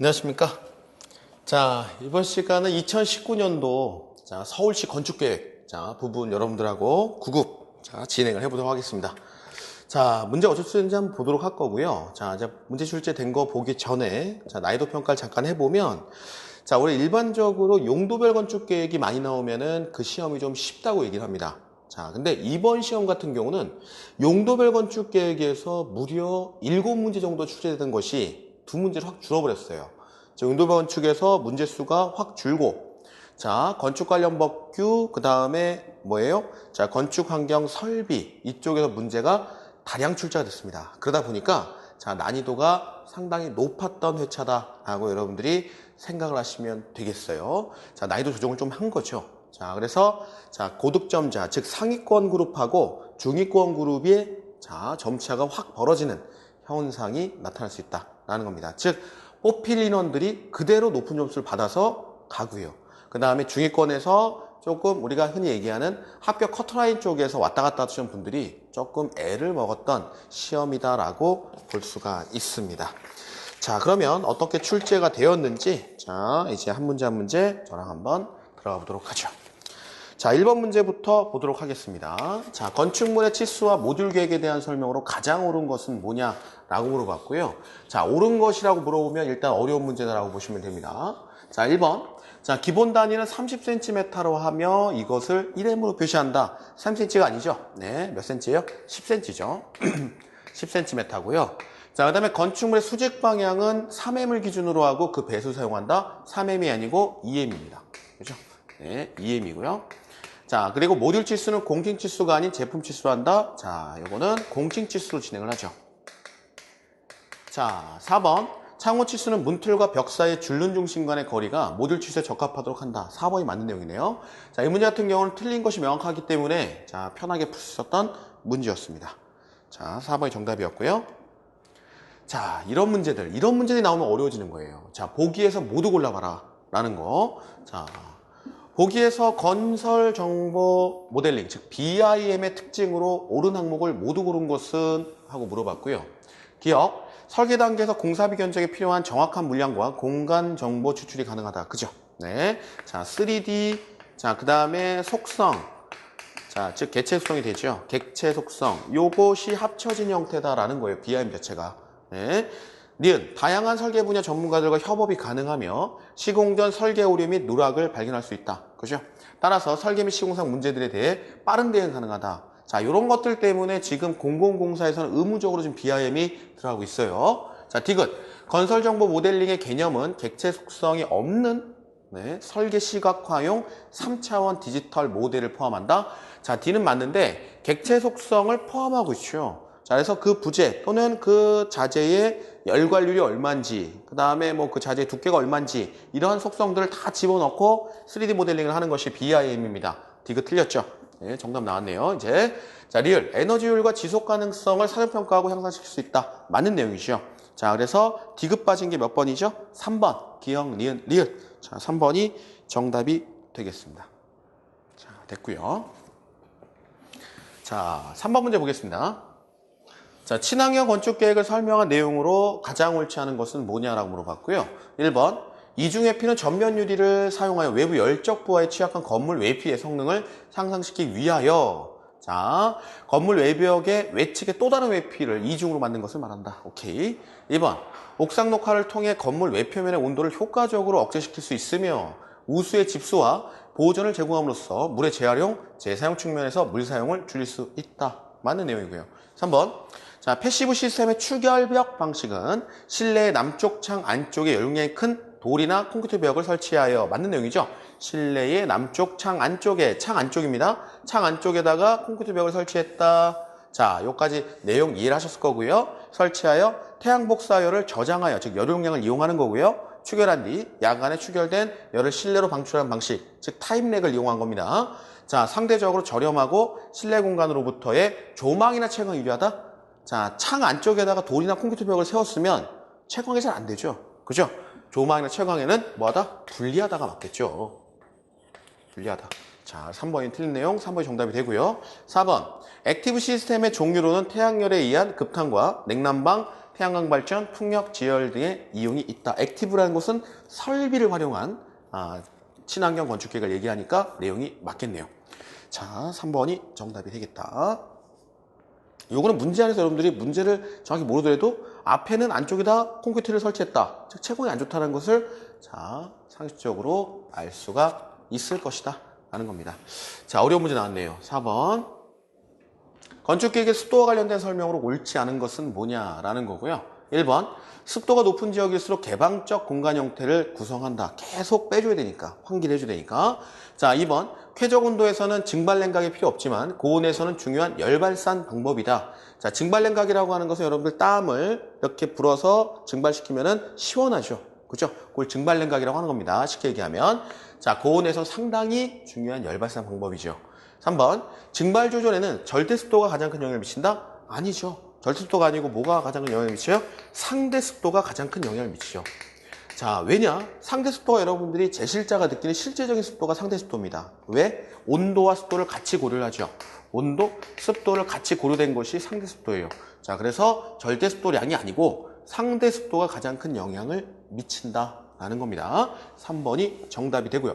안녕하십니까. 자, 이번 시간은 2019년도 자, 서울시 건축계획 자, 부분 여러분들하고 구급 자, 진행을 해보도록 하겠습니다. 자, 문제 어쩔 수 있는지 한번 보도록 할 거고요. 자, 이제 문제 출제된 거 보기 전에 자, 난이도 평가를 잠깐 해보면 자, 우리 일반적으로 용도별 건축 계획이 많이 나오면은 그 시험이 좀 쉽다고 얘기를 합니다. 자, 근데 이번 시험 같은 경우는 용도별 건축 계획에서 무려 7문제 정도 출제된 것이 두 문제를 확 줄어버렸어요. 자, 용도별 건축에서 문제 수가 확 줄고 자, 건축 관련 법규, 그 다음에 뭐예요? 자, 건축 환경 설비, 이쪽에서 문제가 다량 출제가 됐습니다. 그러다 보니까, 자, 난이도가 상당히 높았던 회차다라고 여러분들이 생각을 하시면 되겠어요. 자, 난이도 조정을 좀 한 거죠. 자, 그래서, 자, 고득점자, 즉 상위권 그룹하고 중위권 그룹의, 자, 점차가 확 벌어지는 현상이 나타날 수 있다라는 겁니다. 즉, 뽑힐 인원들이 그대로 높은 점수를 받아서 가고요. 그 다음에 중위권에서 조금 우리가 흔히 얘기하는 합격 커트라인 쪽에서 왔다 갔다 하시는 분들이 조금 애를 먹었던 시험이다라고 볼 수가 있습니다. 자, 그러면 어떻게 출제가 되었는지, 자, 이제 한 문제 한 문제 저랑 한번 들어가 보도록 하죠. 자, 1번 문제부터 보도록 하겠습니다. 자, 건축물의 치수와 모듈 계획에 대한 설명으로 가장 옳은 것은 뭐냐 라고 물어봤고요. 자, 옳은 것이라고 물어보면 일단 어려운 문제다라고 보시면 됩니다. 자, 1번. 자, 기본 단위는 30cm로 하며 이것을 1m으로 표시한다. 3cm가 아니죠? 네, 몇 cm예요? 10cm죠. 10cm고요. 자, 그 다음에 건축물의 수직 방향은 3m을 기준으로 하고 그 배수 사용한다. 3m이 아니고 2m입니다. 그죠? 네, 2m이고요. 자, 그리고 모듈 치수는 공칭 치수가 아닌 제품 치수로 한다. 자, 요거는 공칭 치수로 진행을 하죠. 자, 4번. 창호 치수는 문틀과 벽 사이의 줄눈 중심 간의 거리가 모듈 치수에 적합하도록 한다. 4번이 맞는 내용이네요. 자, 이 문제 같은 경우는 틀린 것이 명확하기 때문에 자, 편하게 풀 수 있었던 문제였습니다. 자, 4번이 정답이었고요. 자, 이런 문제들, 이런 문제들이 나오면 어려워지는 거예요. 자, 보기에서 모두 골라봐라. 라는 거. 자, 보기에서 건설 정보 모델링, 즉 BIM의 특징으로 옳은 항목을 모두 고른 것은 하고 물어봤고요. 기억, 설계 단계에서 공사비 견적에 필요한 정확한 물량과 공간 정보 추출이 가능하다. 그죠? 네. 자, 3D. 자, 그 다음에 속성. 자, 즉 객체 속성이 되죠. 객체 속성. 요것이 합쳐진 형태다라는 거예요. BIM 자체가. 네. 니은 다양한 설계 분야 전문가들과 협업이 가능하며 시공 전 설계 오류 및 누락을 발견할 수 있다. 그죠? 따라서 설계 및 시공상 문제들에 대해 빠른 대응 가능하다. 자, 이런 것들 때문에 지금 공공공사에서는 의무적으로 지금 BIM이 들어가고 있어요. 자, 디귿. 건설 정보 모델링의 개념은 객체 속성이 없는 네, 설계 시각화용 3차원 디지털 모델을 포함한다. 자, D는 맞는데 객체 속성을 포함하고 있죠. 자, 그래서 그 부재 또는 그 자재의 열관률이 얼마인지, 그 다음에 뭐 그 자재의 두께가 얼마인지, 이러한 속성들을 다 집어넣고 3D 모델링을 하는 것이 BIM입니다. 디귿 틀렸죠? 네, 정답 나왔네요. 이제, 자, 리얼. 에너지율과 지속 가능성을 사전평가하고 향상시킬 수 있다. 맞는 내용이죠. 자, 그래서 디귿 빠진 게 몇 번이죠? 3번. 기억, 니은, 리얼. 자, 3번이 정답이 되겠습니다. 자, 됐고요 자, 3번 문제 보겠습니다. 자, 친환경 건축 계획을 설명한 내용으로 가장 옳지 않은 것은 뭐냐라고 물어봤고요. 1번. 이중회피는 전면 유리를 사용하여 외부 열적 부하에 취약한 건물 외피의 성능을 상승시키기 위하여 자, 건물 외벽의 외측에 또 다른 외피를 이중으로 만든 것을 말한다. 오케이. 2번. 옥상 녹화를 통해 건물 외표면의 온도를 효과적으로 억제시킬 수 있으며 우수의 집수와 보존을 제공함으로써 물의 재활용, 재사용 측면에서 물 사용을 줄일 수 있다. 맞는 내용이고요. 3번. 자, 패시브 시스템의 추결벽 방식은 실내의 남쪽 창 안쪽에 열용량이 큰 돌이나 콘크리트 벽을 설치하여 맞는 내용이죠. 실내의 남쪽 창 안쪽에 창 안쪽입니다. 창 안쪽에다가 콘크리트 벽을 설치했다. 자, 여기까지 내용 이해를 하셨을 거고요. 설치하여 태양 복사열을 저장하여 즉 열용량을 이용하는 거고요. 추결한 뒤 야간에 추결된 열을 실내로 방출하는 방식, 즉 타임렉을 이용한 겁니다. 자, 상대적으로 저렴하고 실내 공간으로부터의 조망이나 채광이 유리하다. 자, 창 안쪽에다가 돌이나 콘크리트 벽을 세웠으면 채광이 잘 안 되죠. 그죠? 조망이나 채광에는 뭐하다? 불리하다가 맞겠죠. 불리하다. 자, 3번이 틀린 내용, 3번이 정답이 되고요. 4번. 액티브 시스템의 종류로는 태양열에 의한 급탄과 냉난방, 태양광 발전, 풍력, 지열 등의 이용이 있다. 액티브라는 것은 설비를 활용한 아, 친환경 건축 계획을 얘기하니까 내용이 맞겠네요. 자, 3번이 정답이 되겠다. 요거는 문제 안에서 여러분들이 문제를 정확히 모르더라도 앞에는 안쪽에다 콘크리트를 설치했다. 즉 채공이 안 좋다는 것을 자 상식적으로 알 수가 있을 것이다. 라는 겁니다. 자 어려운 문제 나왔네요. 4번 건축계획의 습도와 관련된 설명으로 옳지 않은 것은 뭐냐라는 거고요. 1번 습도가 높은 지역일수록 개방적 공간 형태를 구성한다. 계속 빼줘야 되니까 환기를 해줘야 되니까 자 2번 쾌적 온도에서는 증발 냉각이 필요 없지만 고온에서는 중요한 열발산 방법이다. 자 증발 냉각이라고 하는 것은 여러분들 땀을 이렇게 불어서 증발시키면은 시원하죠. 그죠? 그걸 증발 냉각이라고 하는 겁니다. 쉽게 얘기하면 자 고온에서 상당히 중요한 열발산 방법이죠. 3번 증발 조절에는 절대 습도가 가장 큰 영향을 미친다? 아니죠. 절대 습도가 아니고 뭐가 가장 큰 영향을 미쳐요? 상대 습도가 가장 큰 영향을 미치죠. 자, 왜냐? 상대 습도가 여러분들이 제실자가 느끼는 실제적인 습도가 상대 습도입니다. 왜? 온도와 습도를 같이 고려를 하죠. 온도, 습도를 같이 고려된 것이 상대 습도예요. 자, 그래서 절대 습도량이 아니고 상대 습도가 가장 큰 영향을 미친다 라는 겁니다. 3번이 정답이 되고요.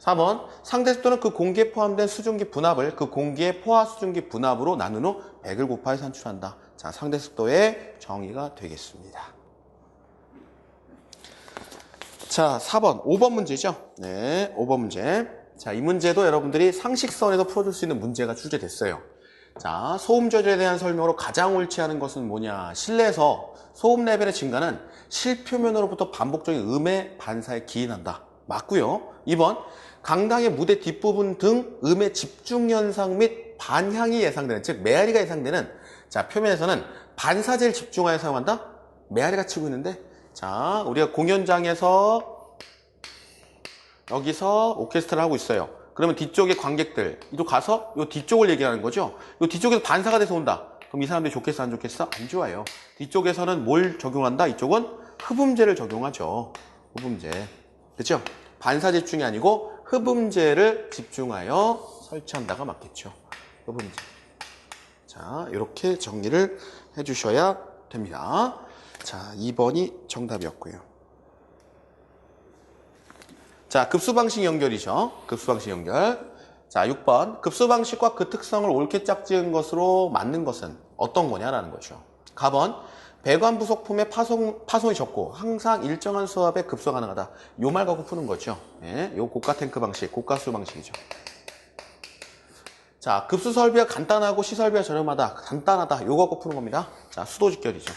4번 상대 습도는 그 공기에 포함된 수증기 분압을 그 공기의 포화 수증기 분압으로 나눈 후 100을 곱하여 산출한다. 자, 상대 습도의 정의가 되겠습니다. 자, 4번, 5번 문제죠? 네, 5번 문제. 자, 이 문제도 여러분들이 상식선에서 풀어줄 수 있는 문제가 출제됐어요. 자, 소음 저절에 대한 설명으로 가장 옳지 않은 것은 뭐냐? 실내에서 소음 레벨의 증가는 실표면으로부터 반복적인 음의 반사에 기인한다. 맞고요. 2번, 강당의 무대 뒷부분 등 음의 집중 현상 및 반향이 예상되는, 즉 메아리가 예상되는 자, 표면에서는 반사제를 집중하여 사용한다? 메아리가 치고 있는데 자, 우리가 공연장에서 여기서 오케스트라를 하고 있어요. 그러면 뒤쪽에 관객들, 이도 가서 이 뒤쪽을 얘기하는 거죠. 이 뒤쪽에서 반사가 돼서 온다. 그럼 이 사람들이 좋겠어, 안 좋겠어? 안 좋아요. 뒤쪽에서는 뭘 적용한다? 이쪽은 흡음제를 적용하죠. 흡음제. 그죠? 반사 집중이 아니고 흡음제를 집중하여 설치한다가 맞겠죠. 흡음제. 자, 이렇게 정리를 해주셔야 됩니다. 자, 2번이 정답이었고요. 자, 급수방식 연결이죠. 급수방식 연결. 자, 6번. 급수방식과 그 특성을 옳게 짝지은 것으로 맞는 것은 어떤 거냐라는 거죠. 가번. 배관 부속품의 파손, 파손이 적고 항상 일정한 수압에 급수가 가능하다. 요 말 갖고 푸는 거죠. 예, 요 고가 탱크 방식, 고가수 방식이죠. 자, 급수 설비가 간단하고 시설비가 저렴하다. 간단하다. 요거 갖고 푸는 겁니다. 자, 수도 직결이죠.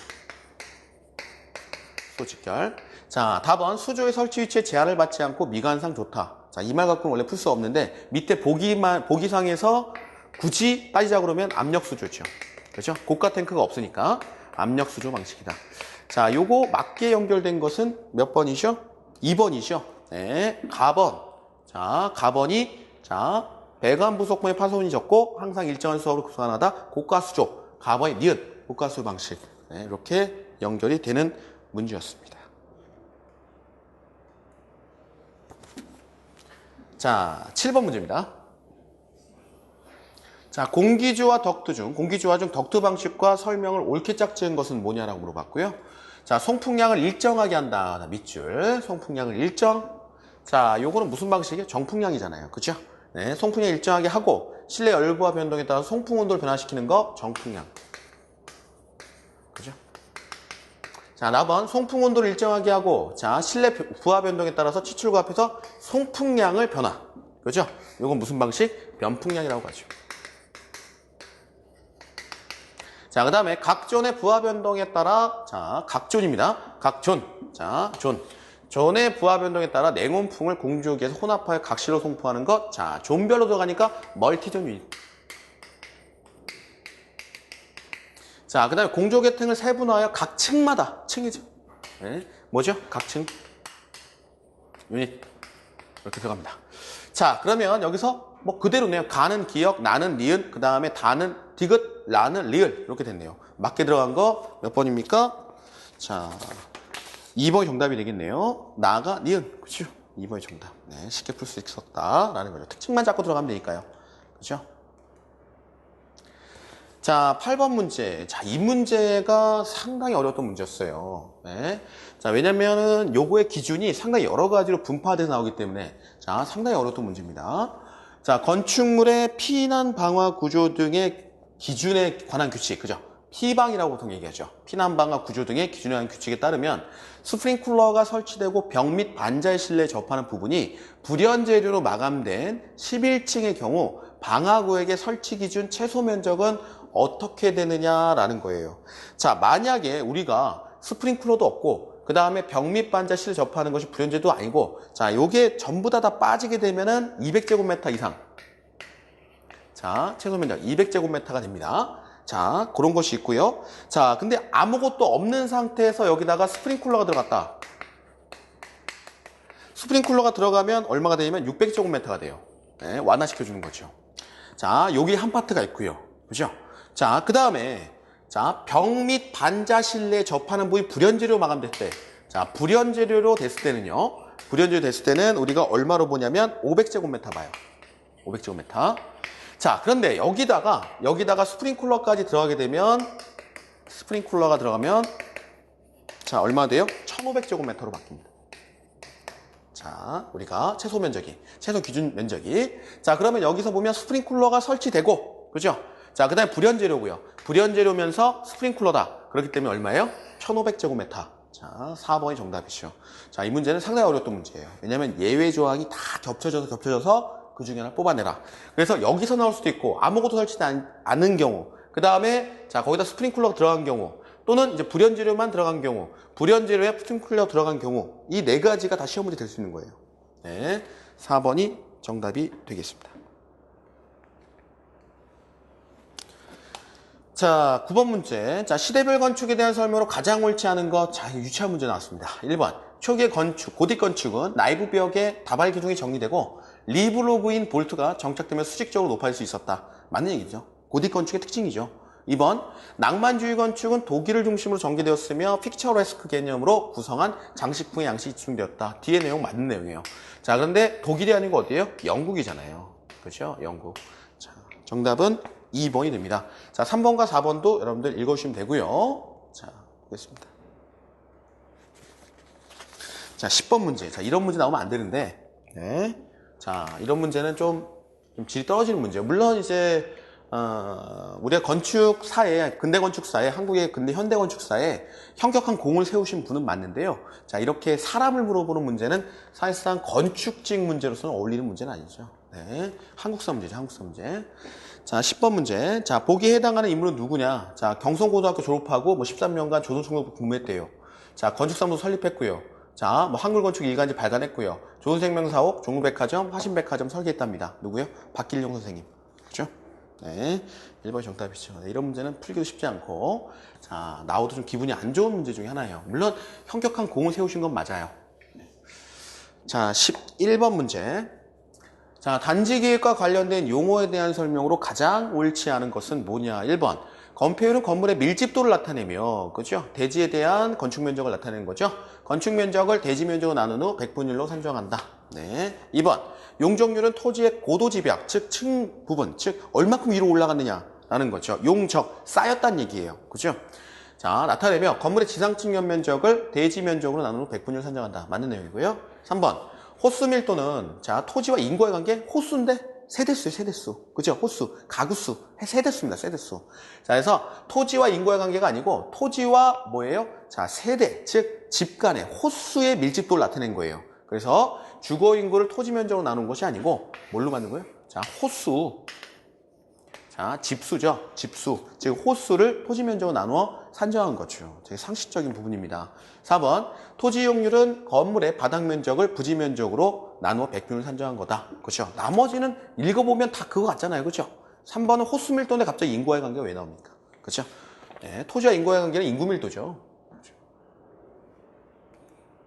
수도 직결. 자, 답은 수조의 설치 위치에 제한을 받지 않고 미관상 좋다. 자, 이 말 갖고는 원래 풀 수 없는데 밑에 보기만 보기상에서 굳이 따지자 그러면 압력 수조죠. 그렇죠? 고가 탱크가 없으니까 압력 수조 방식이다. 자, 요거 맞게 연결된 것은 몇 번이죠? 2번이죠. 네, 가번. 자, 가번이 자, 배관 부속품의 파손이 적고 항상 일정한 수압으로 급소환하다. 고가 수조. 가번이 니은 고가수 방식. 네, 이렇게 연결이 되는 문제였습니다. 자, 7번 문제입니다. 자, 공기주와 덕트 중, 공기주화 중 덕트 방식과 설명을 옳게 짝지은 것은 뭐냐라고 물어봤고요. 자, 송풍량을 일정하게 한다. 밑줄. 송풍량을 일정. 자, 요거는 무슨 방식이에요? 정풍량이잖아요. 그죠? 네, 송풍량 일정하게 하고, 실내 열부하 변동에 따라 송풍 온도를 변화시키는 거, 정풍량. 그죠? 자, 나번 송풍 온도를 일정하게 하고, 자, 실내 부하 변동에 따라서 치출과 합해서 송풍량을 변화. 그죠? 요건 무슨 방식? 변풍량이라고 하죠. 자, 그 다음에 각존의 부하 변동에 따라, 자, 각존입니다. 각존. 자, 존. 존의 부하 변동에 따라 냉온풍을 공주기에서 혼합하여 각실로 송풍하는 것. 자, 존별로 들어가니까 멀티존 유닛. 자, 그 다음에 공조 계층을 세분화하여 각 층마다, 층이죠. 네, 뭐죠? 각 층. 유닛. 이렇게 들어갑니다. 자, 그러면 여기서 뭐 그대로네요. 가는 기억, 나는 니은, 그 다음에 다는 디귿, 라는 리을. 이렇게 됐네요. 맞게 들어간 거 몇 번입니까? 자, 2번이 정답이 되겠네요. 나가 니은. 그죠? 2번이 정답. 네, 쉽게 풀 수 있었다라는 거죠. 특징만 잡고 들어가면 되니까요. 그죠? 자, 8번 문제. 자, 이 문제가 상당히 어려웠던 문제였어요. 네. 자, 왜냐면은 요거의 기준이 상당히 여러 가지로 분파돼서 나오기 때문에 자, 상당히 어려웠던 문제입니다. 자, 건축물의 피난 방화 구조 등의 기준에 관한 규칙, 그죠? 피방이라고 보통 얘기하죠. 피난 방화 구조 등의 기준에 관한 규칙에 따르면 스프링쿨러가 설치되고 벽 및 반자의 실내에 접하는 부분이 불연 재료로 마감된 11층의 경우 방화구역의 설치 기준 최소 면적은 어떻게 되느냐라는 거예요. 자, 만약에 우리가 스프링쿨러도 없고 그 다음에 벽및 반자 실내 접하는 것이 불연제도 아니고 자, 요게 전부 다 다 빠지게 되면은 200제곱미터 이상 자, 최소 면적 200제곱미터가 됩니다. 자, 그런 것이 있고요. 자, 근데 아무것도 없는 상태에서 여기다가 스프링쿨러가 들어갔다. 스프링쿨러가 들어가면 얼마가 되냐면 600제곱미터가 돼요. 네, 완화시켜주는 거죠. 자, 여기 한 파트가 있고요. 그죠? 자, 그 다음에 자, 벽및 반자 실내에 접하는 부위 불연재료 마감됐을 때 자, 불연재료로 됐을 때는요. 불연재료 됐을 때는 우리가 얼마로 보냐면 500제곱미터 봐요. 500제곱미터. 자, 그런데 여기다가 여기다가 스프링쿨러까지 들어가게 되면 스프링쿨러가 들어가면 자, 얼마 돼요? 1500제곱미터로 바뀝니다. 자, 우리가 최소 면적이, 최소 기준 면적이. 자, 그러면 여기서 보면 스프링쿨러가 설치되고, 그죠? 자, 그 다음에 불연재료고요. 불연재료면서 스프링쿨러다. 그렇기 때문에 얼마예요? 1500제곱미터. 자, 4번이 정답이죠. 자, 이 문제는 상당히 어려웠던 문제예요. 왜냐면 예외 조항이 다 겹쳐져서 겹쳐져서 그 중에 하나 뽑아내라. 그래서 여기서 나올 수도 있고, 아무것도 설치되지 않- 않은 경우, 그 다음에, 자, 거기다 스프링쿨러가 들어간 경우, 또는 이제 불연재료만 들어간 경우, 불연재료에 스프링쿨러 들어간 경우, 이 네 가지가 다 시험 문제 될 수 있는 거예요. 네. 4번이 정답이 되겠습니다. 자, 9번 문제. 자, 시대별 건축에 대한 설명으로 가장 옳지 않은 것. 자, 유치한 문제 나왔습니다. 1번. 초기의 건축, 고딕 건축은 나이부 벽에 다발 기둥이 정리되고 리브로브인 볼트가 정착되며 수직적으로 높아질 수 있었다. 맞는 얘기죠. 고딕 건축의 특징이죠. 2번. 낭만주의 건축은 독일을 중심으로 전개되었으며 픽처레스크 개념으로 구성한 장식풍의 양식이 집중되었다. 뒤에 내용 맞는 내용이에요. 자, 그런데 독일이 아니고 어디예요? 영국이잖아요. 그렇죠? 영국. 자, 정답은 2번이 됩니다. 자, 3번과 4번도 여러분들 읽어주시면 되고요. 자, 보겠습니다. 자, 10번 문제. 자, 이런 문제 나오면 안 되는데, 네. 자, 이런 문제는 좀, 좀 질이 떨어지는 문제예요. 물론 이제, 어, 우리가 건축사에, 근대 건축사에, 한국의 근대 현대 건축사에 현격한 공을 세우신 분은 맞는데요. 자, 이렇게 사람을 물어보는 문제는 사실상 건축직 문제로서는 어울리는 문제는 아니죠. 네. 한국사 문제죠, 한국사 문제. 자, 10번 문제. 자, 보기에 해당하는 인물은 누구냐? 자, 경성고등학교 졸업하고 뭐 13년간 조선총독부 근무했대요. 자, 건축사무소 설립했고요. 자, 뭐 한글건축 일간지 발간했고요. 조선생명사옥, 종로백화점, 화신백화점 설계했답니다. 누구요? 박길용 선생님. 그죠? 네. 1번 정답이죠. 네, 이런 문제는 풀기도 쉽지 않고, 자, 나오도 좀 기분이 안 좋은 문제 중에 하나예요. 물론, 현격한 공을 세우신 건 맞아요. 네. 자, 11번 문제. 자, 단지계획과 관련된 용어에 대한 설명으로 가장 옳지 않은 것은 뭐냐? 1번. 건폐율은 건물의 밀집도를 나타내며, 그죠? 대지에 대한 건축 면적을 나타내는 거죠? 건축 면적을 대지 면적으로 나눈 후 백분율로 산정한다. 네. 2번. 용적률은 토지의 고도 지벽, 즉, 층 부분, 즉, 얼마큼 위로 올라갔느냐라는 거죠. 용적, 쌓였다는 얘기예요. 그죠? 자, 나타내며 건물의 지상층 연면적을 대지 면적으로 나눈 후 백분율 산정한다. 맞는 내용이고요. 3번. 호수 밀도는 자 토지와 인구의 관계 호수인데 세대수예요 세대수 그죠 호수 가구수 세대수입니다 세대수 자 그래서 토지와 인구의 관계가 아니고 토지와 뭐예요 자 세대 즉 집 간의 호수의 밀집도를 나타낸 거예요 그래서 주거 인구를 토지 면적으로 나눈 것이 아니고 뭘로 만든 거예요 자 호수 자, 집수죠. 집수. 즉, 호수를 토지 면적으로 나누어 산정한 거죠. 되게 상식적인 부분입니다. 4번. 토지 이용률은 건물의 바닥 면적을 부지 면적으로 나누어 백분을 산정한 거다. 그렇죠. 나머지는 읽어보면 다 그거 같잖아요. 그렇죠. 3번은 호수 밀도인데 갑자기 인구와의 관계가 왜 나옵니까? 그렇죠. 네, 토지와 인구와의 관계는 인구 밀도죠. 그렇죠.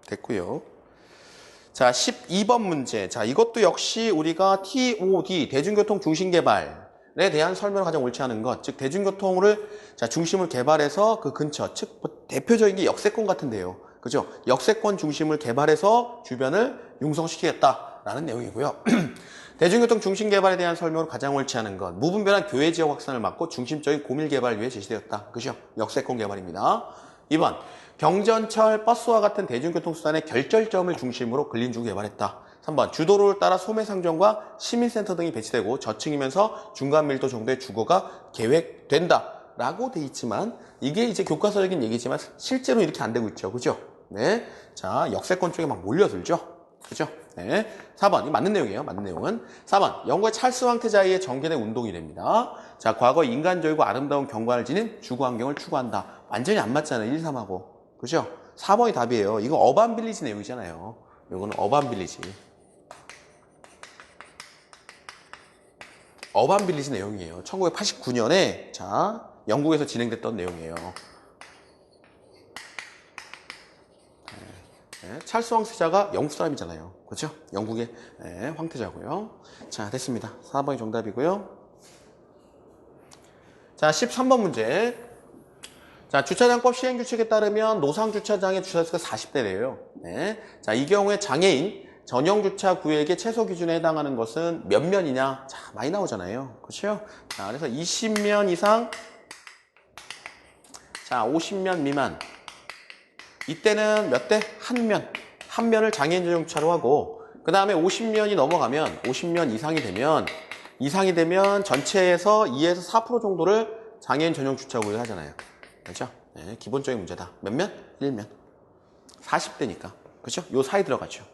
됐고요. 자, 12번 문제. 자, 이것도 역시 우리가 TOD, 대중교통 중심 개발에 대한 설명을 가장 옳지 않은 것. 즉, 대중교통을, 자, 중심을 개발해서 그 근처, 즉, 뭐 대표적인 게 역세권 같은데요. 그죠? 역세권 중심을 개발해서 주변을 융성시키겠다라는 내용이고요. 대중교통 중심 개발에 대한 설명으로 가장 옳지 않은 건 무분별한 교외 지역 확산을 막고 중심적인 고밀 개발 위해 제시되었다. 그죠? 역세권 개발입니다. 2번 경전철, 버스와 같은 대중교통수단의 결절점을 중심으로 근린주구 개발했다. 3번 주도로를 따라 소매상점과 시민센터 등이 배치되고 저층이면서 중간 밀도 정도의 주거가 계획된다. 라고 돼 있지만 이게 이제 교과서적인 얘기지만 실제로 이렇게 안 되고 있죠. 그죠? 네. 자, 역세권 쪽에 막 몰려들죠. 그죠? 네. 4번. 이 맞는 내용이에요. 맞는 내용은. 4번. 영국의 찰스 황태자의 정계된 운동이 됩니다. 자, 과거 인간적이고 아름다운 경관을 지닌 주거 환경을 추구한다. 완전히 안 맞잖아요. 1, 3하고. 그죠? 4번이 답이에요. 이거 어반 빌리지 내용이잖아요. 이거는 어반 빌리지. 어반 빌리지 내용이에요. 1989년에 자, 영국에서 진행됐던 내용이에요. 네, 찰스 황태자가 영국 사람이잖아요. 그렇죠? 영국의 네, 황태자고요. 자, 됐습니다. 4번이 정답이고요. 자, 13번 문제. 자, 주차장법 시행 규칙에 따르면 노상 주차장의 주차수가 40대래요. 네. 자, 이 경우에 장애인 전용 주차 구역의 최소 기준에 해당하는 것은 몇 면이냐? 자, 많이 나오잖아요. 그렇죠? 자, 그래서 20면 이상 자, 50면 미만. 이때는 몇 대? 한 면. 한 면을 장애인 전용 주차로 하고, 그 다음에 50면이 넘어가면, 50면 이상이 되면, 이상이 되면 전체에서 2에서 4% 정도를 장애인 전용 주차구역 하잖아요. 그렇죠? 네, 기본적인 문제다. 몇 면? 1면. 40대니까. 그렇죠? 요 사이 들어가죠.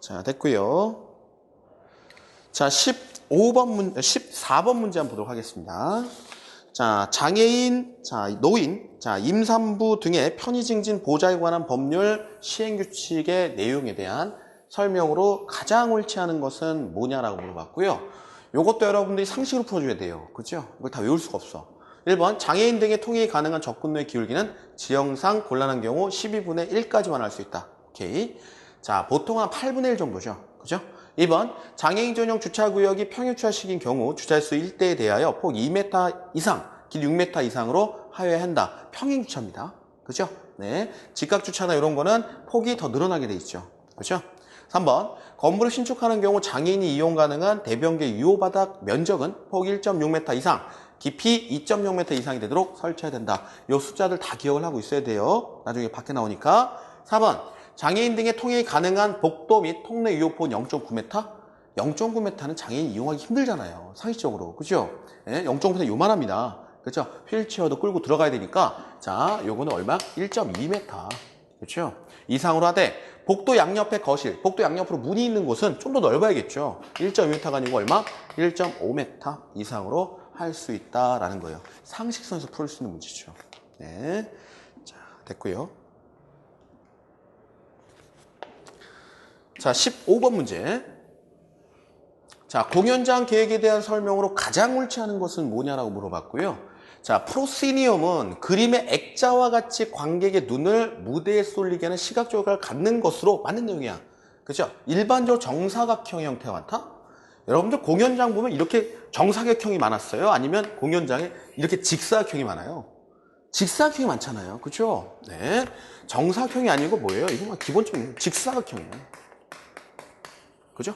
자, 됐고요. 자, 15번 문, 14번 문제 한번 보도록 하겠습니다. 자, 장애인, 자, 노인, 자, 임산부 등의 편의 증진 보좌에 관한 법률 시행 규칙의 내용에 대한 설명으로 가장 옳지 않은 것은 뭐냐라고 물어봤고요. 요것도 여러분들이 상식으로 풀어줘야 돼요. 그죠? 이걸 다 외울 수가 없어. 1번, 장애인 등의 통행이 가능한 접근로의 기울기는 지형상 곤란한 경우 12분의 1까지만 할 수 있다. 오케이. 자, 보통 한 8분의 1 정도죠. 그죠? 2번 장애인 전용 주차구역이 평유주차식인 경우 주차수 1대에 대하여 폭 2m 이상, 길 6m 이상으로 하여야한다. 평행주차입니다. 그죠? 네. 직각주차나 이런 거는 폭이 더 늘어나게 돼 있죠. 그죠? 3번 건물을 신축하는 경우 장애인이 이용 가능한 대변계 유효바닥 면적은 폭 1.6m 이상, 깊이 2.0m 이상이 되도록 설치해야 된다. 이 숫자들 다 기억을 하고 있어야 돼요. 나중에 밖에 나오니까. 4번 장애인 등의 통행이 가능한 복도 및 통내 유효폭 0.9m? 0.9m는 장애인 이용하기 힘들잖아요. 상식적으로. 그죠? 예, 0.9m 요만합니다. 그죠? 휠체어도 끌고 들어가야 되니까. 자, 요거는 얼마? 1.2m. 그렇죠? 이상으로 하되 복도 양옆에 거실, 복도 양옆으로 문이 있는 곳은 좀 더 넓어야겠죠. 1.2m가 아니고 얼마? 1.5m 이상으로 할 수 있다라는 거예요. 상식선에서 풀 수 있는 문제죠. 네. 자, 됐고요. 자, 15번 문제. 자, 공연장 계획에 대한 설명으로 가장 옳지 않은 것은 뭐냐라고 물어봤고요. 자, 프로시니엄은 그림의 액자와 같이 관객의 눈을 무대에 쏠리게 하는 시각 조각을 갖는 것으로 맞는 내용이야. 그죠? 일반적으로 정사각형 형태가 많다? 여러분들 공연장 보면 이렇게 정사각형이 많았어요? 아니면 공연장에 이렇게 직사각형이 많아요? 직사각형이 많잖아요. 그죠? 네. 정사각형이 아니고 뭐예요? 이건 기본적인 직사각형이에요. 그죠?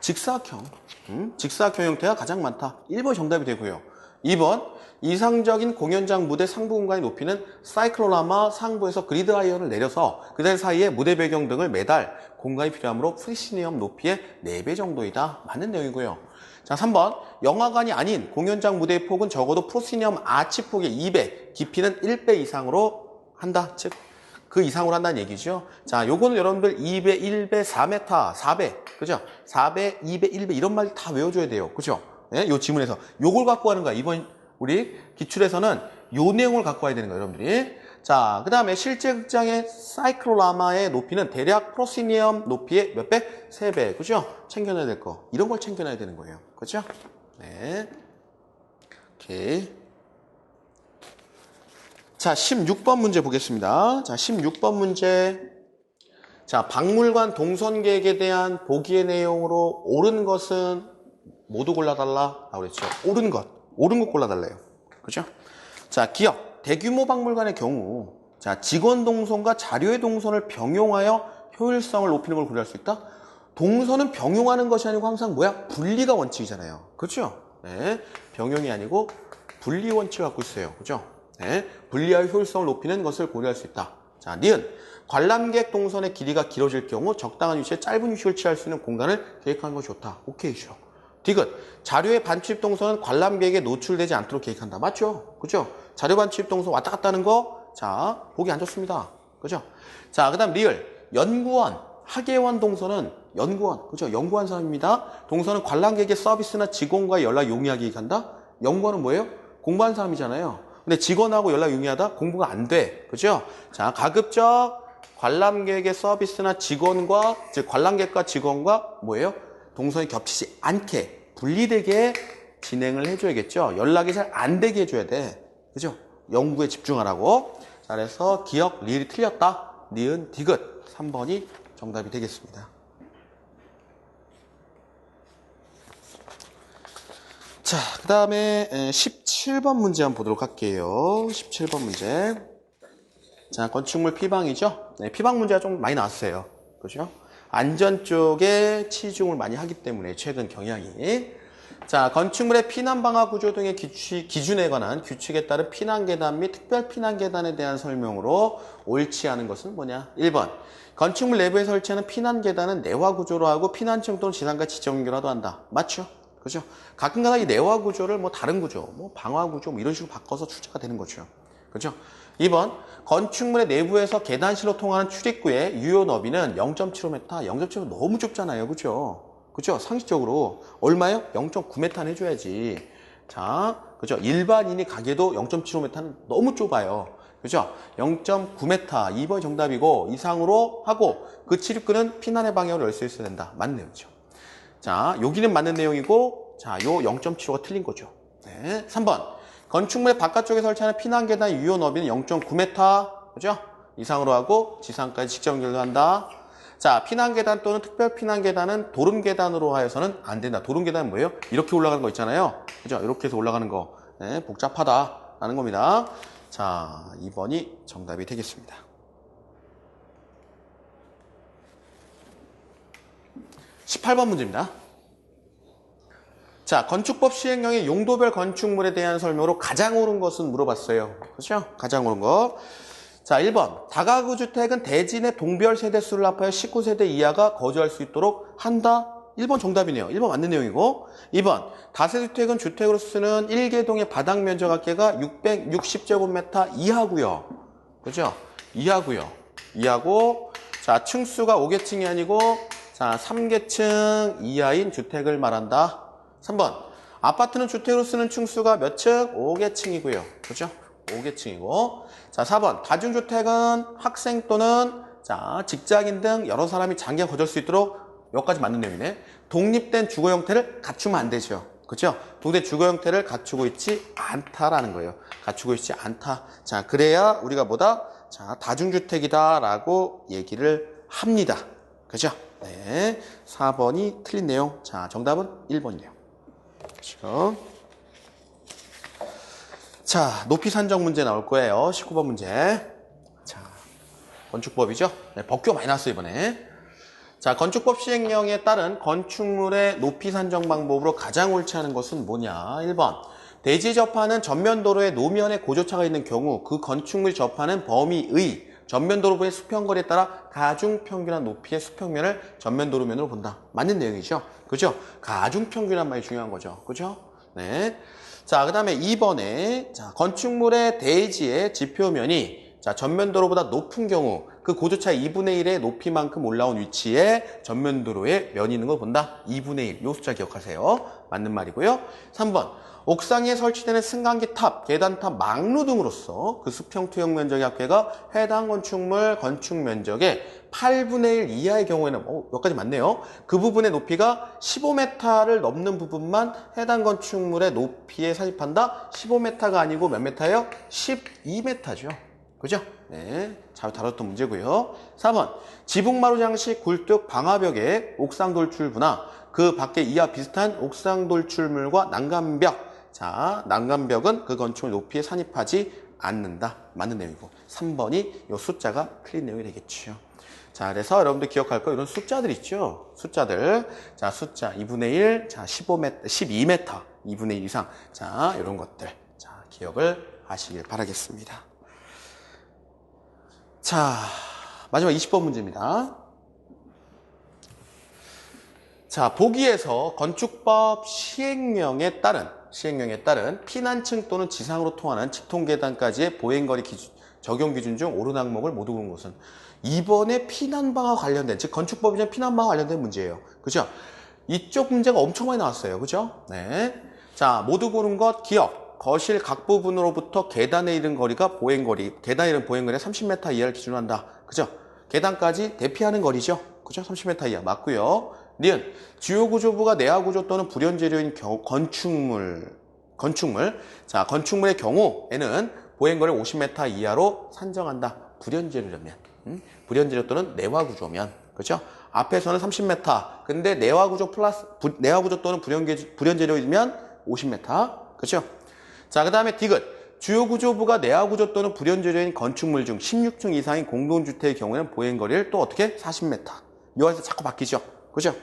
직사각형. 음? 직사각형 형태가 가장 많다. 1번 정답이 되고요. 2번 이상적인 공연장 무대 상부 공간의 높이는 사이클로라마 상부에서 그리드 아이언을 내려서 그들 사이에 무대 배경 등을 매달 공간이 필요하므로 프리시니엄 높이의 4배 정도이다. 맞는 내용이고요. 자, 3번 영화관이 아닌 공연장 무대의 폭은 적어도 프로시니엄 아치 폭의 2배, 깊이는 1배 이상으로 한다. 즉, 그 이상으로 한다는 얘기죠. 자, 요거는 여러분들 2배, 1배, 4m, 4배, 그죠? 4배, 2배, 1배 이런 말 다 외워줘야 돼요. 그죠? 네? 요 지문에서 요걸 갖고 가는 거야. 이번 우리 기출에서는 요 내용을 갖고 와야 되는 거예요, 여러분들이. 자, 그 다음에 실제 극장의 사이클로라마의 높이는 대략 프로시니엄 높이의 몇 배? 3배. 그죠? 챙겨놔야 될 거. 이런 걸 챙겨놔야 되는 거예요. 그죠? 네. 오케이. 자, 16번 문제 보겠습니다. 자, 16번 문제. 자, 박물관 동선 계획에 대한 보기의 내용으로 옳은 것은 모두 골라달라. 라고 그랬죠. 옳은 것. 옳은 것 골라달래요. 그죠? 자, 기업. 대규모 박물관의 경우, 자, 직원 동선과 자료의 동선을 병용하여 효율성을 높이는 걸 고려할 수 있다? 동선은 병용하는 것이 아니고 항상 뭐야? 분리가 원칙이잖아요. 그렇죠? 네. 병용이 아니고 분리 원칙을 갖고 있어요. 그죠? 네. 분리하여 효율성을 높이는 것을 고려할 수 있다. 자, 니은. 관람객 동선의 길이가 길어질 경우 적당한 위치에 짧은 휴식을 취할 수 있는 공간을 계획하는 것이 좋다. 오케이죠. 디귿. 자료의 반취입 동선은 관람객에게 노출되지 않도록 계획한다. 맞죠? 그죠? 자료 반취입 동선 왔다 갔다 하는 거, 자, 보기 안 좋습니다. 그죠? 자, 그 다음 리을. 연구원. 학예원 동선은 연구원. 그죠? 연구한 사람입니다. 동선은 관람객의 서비스나 직원과의 연락 용이하게 계획한다. 연구원은 뭐예요? 공부한 사람이잖아요. 근데 직원하고 연락 용이하다? 공부가 안 돼. 그죠? 자, 가급적 관람객의 서비스나 직원과, 즉, 관람객과 직원과 뭐예요? 동선이 겹치지 않게, 분리되게 진행을 해줘야겠죠? 연락이 잘 안 되게 해줘야 돼. 그죠? 연구에 집중하라고. 자, 그래서 기억, 리을이 틀렸다. 니은, 디귿. 3번이 정답이 되겠습니다. 자, 그 다음에 17번 문제 한번 보도록 할게요. 17번 문제. 자, 건축물 피방이죠? 네, 피방 문제가 좀 많이 나왔어요. 그죠? 안전 쪽에 치중을 많이 하기 때문에 최근 경향이. 자, 건축물의 피난 방화 구조 등의 규칙, 기준에 관한 규칙에 따른 피난 계단 및 특별 피난 계단에 대한 설명으로 옳지 않은 것은 뭐냐? 1번. 건축물 내부에 설치하는 피난 계단은 내화 구조로 하고 피난층 또는 지상과 지정 연결화도 한다. 맞죠? 그죠? 가끔가다 이 내화 구조를 뭐 다른 구조, 뭐 방화 구조 뭐 이런 식으로 바꿔서 출제가 되는 거죠. 그죠? 2번 건축물의 내부에서 계단실로 통하는 출입구의 유효 너비는 0.75m, 0.75m 너무 좁잖아요. 그죠? 그죠? 상식적으로 얼마요? 0.9m는 해줘야지. 자, 그죠? 일반인이 가게도 0.75m는 너무 좁아요. 그죠? 0.9m 2번이 정답이고 이상으로 하고 그 출입구는 피난의 방향으로 열 수 있어야 된다. 맞는 내용이죠. 자, 여기는 맞는 내용이고 자, 요 0.75가 틀린 거죠. 네. 3번. 건축물의 바깥쪽에 설치하는 피난 계단 유효 너비는 0.9m. 그죠? 이상으로 하고 지상까지 직접 연결한다. 자, 피난 계단 또는 특별 피난 계단은 도름 계단으로 하여서는 안 된다. 도름 계단은 뭐예요? 이렇게 올라가는 거 있잖아요. 그죠? 이렇게 해서 올라가는 거. 네, 복잡하다라는 겁니다. 자, 2번이 정답이 되겠습니다. 18번 문제입니다. 자, 건축법 시행령의 용도별 건축물에 대한 설명으로 가장 옳은 것은 물어봤어요. 그렇죠? 가장 옳은 거. 자, 1번. 다가구 주택은 대진의 동별 세대 수를 합하여 19세대 이하가 거주할 수 있도록 한다. 1번 정답이네요. 1번 맞는 내용이고. 2번. 다세주택은 주택으로 쓰는 1개동의 바닥 면적 합계가 660제곱미터 이하고요. 그죠? 이하고요. 이하고 자, 층수가 5계층이 아니고 자, 3계층 이하인 주택을 말한다. 3번. 아파트는 주택으로 쓰는 층수가 몇 층? 5계층이고요. 그죠? 5계층이고. 자, 4번. 다중주택은 학생 또는 자, 직장인 등 여러 사람이 장기간 거주할 수 있도록 여기까지 맞는 내용이네. 독립된 주거 형태를 갖추면 안 되죠. 그죠? 독립된 주거 형태를 갖추고 있지 않다라는 거예요. 갖추고 있지 않다. 자, 그래야 우리가 뭐다? 자, 다중주택이다라고 얘기를 합니다. 그죠? 네. 4번이 틀린 내용. 자, 정답은 1번이네요. 그렇죠? 자, 높이 산정 문제 나올 거예요. 19번 문제. 자, 건축법이죠? 네, 법규 많이 나왔어요, 이번에. 자, 건축법 시행령에 따른 건축물의 높이 산정 방법으로 가장 옳지 않은 것은 뭐냐? 1번. 대지 접하는 전면 도로에 노면에 고조차가 있는 경우 그 건축물 접하는 범위의 전면 도로부의 수평거리에 따라 가중 평균한 높이의 수평면을 전면 도로면으로 본다. 맞는 내용이죠. 그죠? 가중 평균한 말이 중요한 거죠. 그죠? 네. 자, 그 다음에 2번에 자, 건축물의 대지의 지표면이 자, 전면도로보다 높은 경우 그 고조차 2분의 1의 높이만큼 올라온 위치에 전면도로에 면이 있는 걸 본다. 2분의 1. 요 숫자 기억하세요. 맞는 말이고요. 3번. 옥상에 설치되는 승강기 탑, 계단탑, 막루 등으로서 그 수평 투영 면적의 합계가 해당 건축물 건축 면적의 8분의 1 이하의 경우에는 어, 여기까지 맞네요. 그 부분의 높이가 15m를 넘는 부분만 해당 건축물의 높이에 사입한다. 15m가 아니고 몇 m예요? 12m죠. 그죠? 네. 잘 다뤘던 문제고요. 4번. 지붕마루 장식 굴뚝 방화벽에 옥상 돌출부나 그 밖에 이와 비슷한 옥상 돌출물과 난간벽. 자, 난간벽은 그 건축물 높이에 산입하지 않는다. 맞는 내용이고. 3번이 이 숫자가 틀린 내용이 되겠죠. 자, 그래서 여러분들 기억할 거 이런 숫자들 있죠? 숫자들. 자, 숫자 2분의 1, 자, 15m, 12m, 2분의 1 이상. 자, 이런 것들. 자, 기억을 하시길 바라겠습니다. 자, 마지막 20번 문제입니다. 자, 보기에서 건축법 시행령에 따른 시행령에 따른 피난층 또는 지상으로 통하는 직통 계단까지의 보행거리 기준, 적용 기준 중 옳은 항목을 모두 고른 것은 이번에 피난방과 관련된 즉 건축법이나 피난방과 관련된 문제예요. 그죠? 이쪽 문제가 엄청 많이 나왔어요. 그죠? 네. 자, 모두 고른 것 기억. 거실 각 부분으로부터 계단에 이른 거리가 보행거리, 계단에 이른 보행거리가 30m 이하를 기준으로 한다. 그죠? 계단까지 대피하는 거리죠. 그죠? 30m 이하 맞고요. 니은 주요 구조부가 내화 구조 또는 불연 재료인 겨- 건축물 건축물 자 건축물의 경우에는 보행거리 50m 이하로 산정한다. 불연 재료라면 음? 불연 재료 또는 내화 구조면 그렇죠? 앞에서는 30m 근데 내화 구조 플러스 부- 내화 구조 또는 불연 개- 불연 재료이면 50m 그렇죠? 자 그 다음에 디귿 주요 구조부가 내화 구조 또는 불연 재료인 건축물 중 16층 이상인 공동주택의 경우에는 보행거리를 또 어떻게 40m 여기서 자꾸 바뀌죠. 그죠?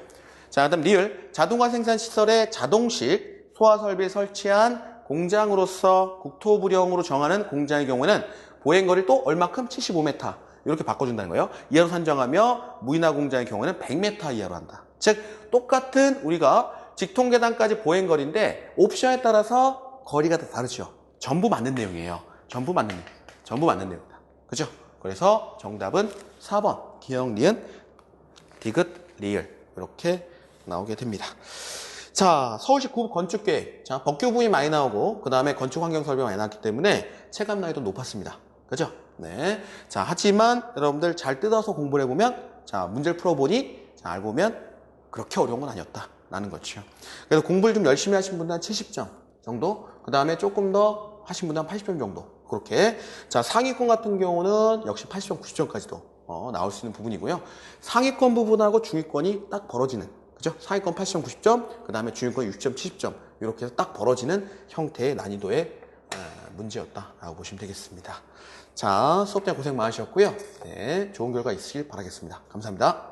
자, 그 다음 리을 자동화 생산 시설의 자동식 소화 설비에 설치한 공장으로서 국토부령으로 정하는 공장의 경우에는 보행거리를 또 얼마큼 75m 이렇게 바꿔준다는 거예요. 이하로 산정하며 무인화 공장의 경우에는 100m 이하로 한다. 즉 똑같은 우리가 직통 계단까지 보행거리인데 옵션에 따라서 거리가 다 다르죠. 전부 맞는 내용이에요. 전부 맞는 내용. 전부 맞는 내용이다. 그죠? 그래서 정답은 4번 기억 니은 디귿 리을 이렇게 나오게 됩니다. 자, 서울시 구급 건축계획. 자, 법규부이 많이 나오고, 그 다음에 건축 환경 설비 많이 나왔기 때문에 체감 난이도 높았습니다. 그죠? 네. 자, 하지만 여러분들 잘 뜯어서 공부를 해보면, 자, 문제를 풀어보니, 자, 알고 보면 그렇게 어려운 건 아니었다. 라는 거죠. 그래서 공부를 좀 열심히 하신 분은 한 70점 정도, 그 다음에 조금 더 하신 분은 한 80점 정도. 그렇게. 자, 상위권 같은 경우는 역시 80점, 90점까지도 어, 나올 수 있는 부분이고요. 상위권 부분하고 중위권이 딱 벌어지는 그죠? 상위권 80점, 90점, 그 다음에 중위권 60점, 70점 이렇게 해서 딱 벌어지는 형태의 난이도의 어, 문제였다라고 보시면 되겠습니다. 자, 수업장 고생 많으셨고요. 네, 좋은 결과 있으길 바라겠습니다. 감사합니다.